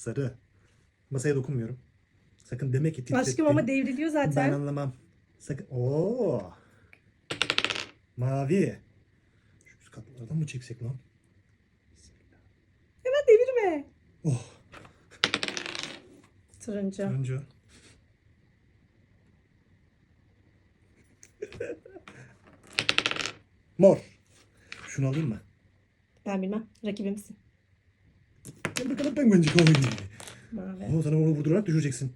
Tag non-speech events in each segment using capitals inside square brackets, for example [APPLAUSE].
Sarı. Masaya dokunmuyorum. Sakın deme ki titrettin. Aşkım ama devriliyor Ben zaten. anlamam. Sakın. Oo. Mavi. Şu üst katlardan mı çeksek lan? Hemen devirme. Oh. Turuncu. Turuncu. [LAUGHS] Mor. Şunu alayım mı? Ben bilmem. Rakibimsin. Gel bakalım penguencik oy. Mavi. Oo, sana onu vurdurarak düşüreceksin.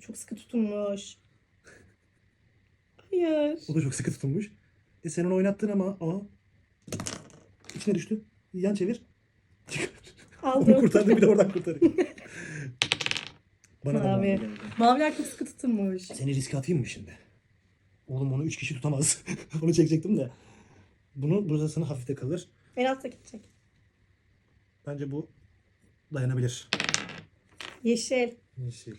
Çok sıkı tutunmuş. Hayır. O da çok sıkı tutulmuş. E sen onu oynattın ama. Aa. İçine düştü. Yan çevir. Çıkar. Onu Aldım. kurtardın bir de oradan kurtarayım. Bana da Mavi. mavi geldi. Maviler çok sıkı tutunmuş. Seni riske atayım mı şimdi? Oğlum onu üç kişi tutamaz. [LAUGHS] onu çekecektim de. Bunu burasını hafifte kalır. En altta gidecek. Bence bu dayanabilir. Yeşil. Yeşil.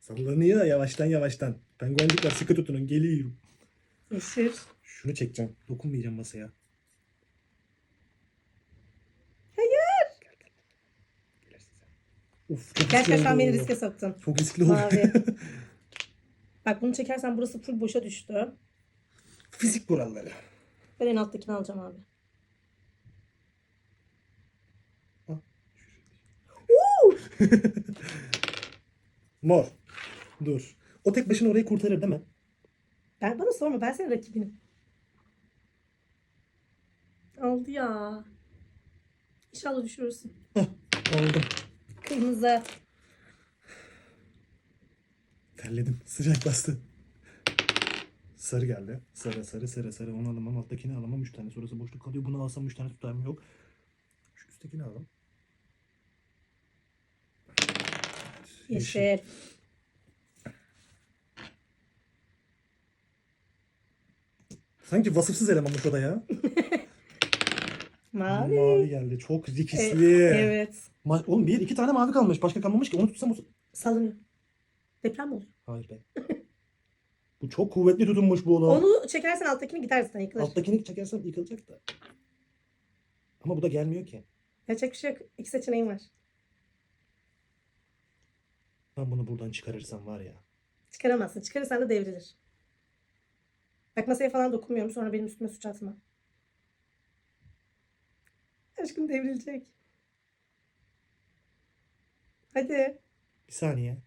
Sallanıyor yavaştan yavaştan. Penguencikler sıkı tutunun geliyorum. Yeşil. Şunu çekeceğim. Dokunmayacağım masaya. Hayır. Uf, çok Gerçekten beni riske soktun. Çok riskli oldu. Mavi. [LAUGHS] Bak bunu çekersen burası full boşa düştü. Fizik kuralları. Ben en alttakini alacağım abi. [LAUGHS] Mor. Dur. O tek başına orayı kurtarır değil mi? Ben bana sorma ben senin rakibinim. Aldı ya. İnşallah düşürürsün. Oldu. Kırmızı. Terledim. Sıcak bastı. Sarı geldi. Sarı sarı sarı sarı. Onu alamam. Alttakini alamam. Üç tane sonrası boşluk kalıyor. Bunu alsam üç tane tutarım yok. Şu üsttekini alalım. Yeşil. Sanki vasıfsız elemanmış o da ya. [LAUGHS] Mavi. Mavi geldi. Çok E- riskli. evet. Ma- Oğlum bir iki tane mavi kalmış. Başka kalmamış ki. Onu tutsam. Salınıyor. Deprem mi oluyor? Hayır be. bu çok kuvvetli tutunmuş bu oğlum. Onu çekersen alttakini gidersin yıkılır. Alttakini çekersem yıkılacak da. Ama bu da gelmiyor ki. Yapacak bir şey yok. İki seçeneğim var. Ben bunu buradan çıkarırsam var ya. Çıkaramazsın. Çıkarırsan da devrilir. Bak masaya falan dokunmuyorum. Sonra benim üstüme suç atma. Aşkım devrilecek. Hadi. Bir saniye.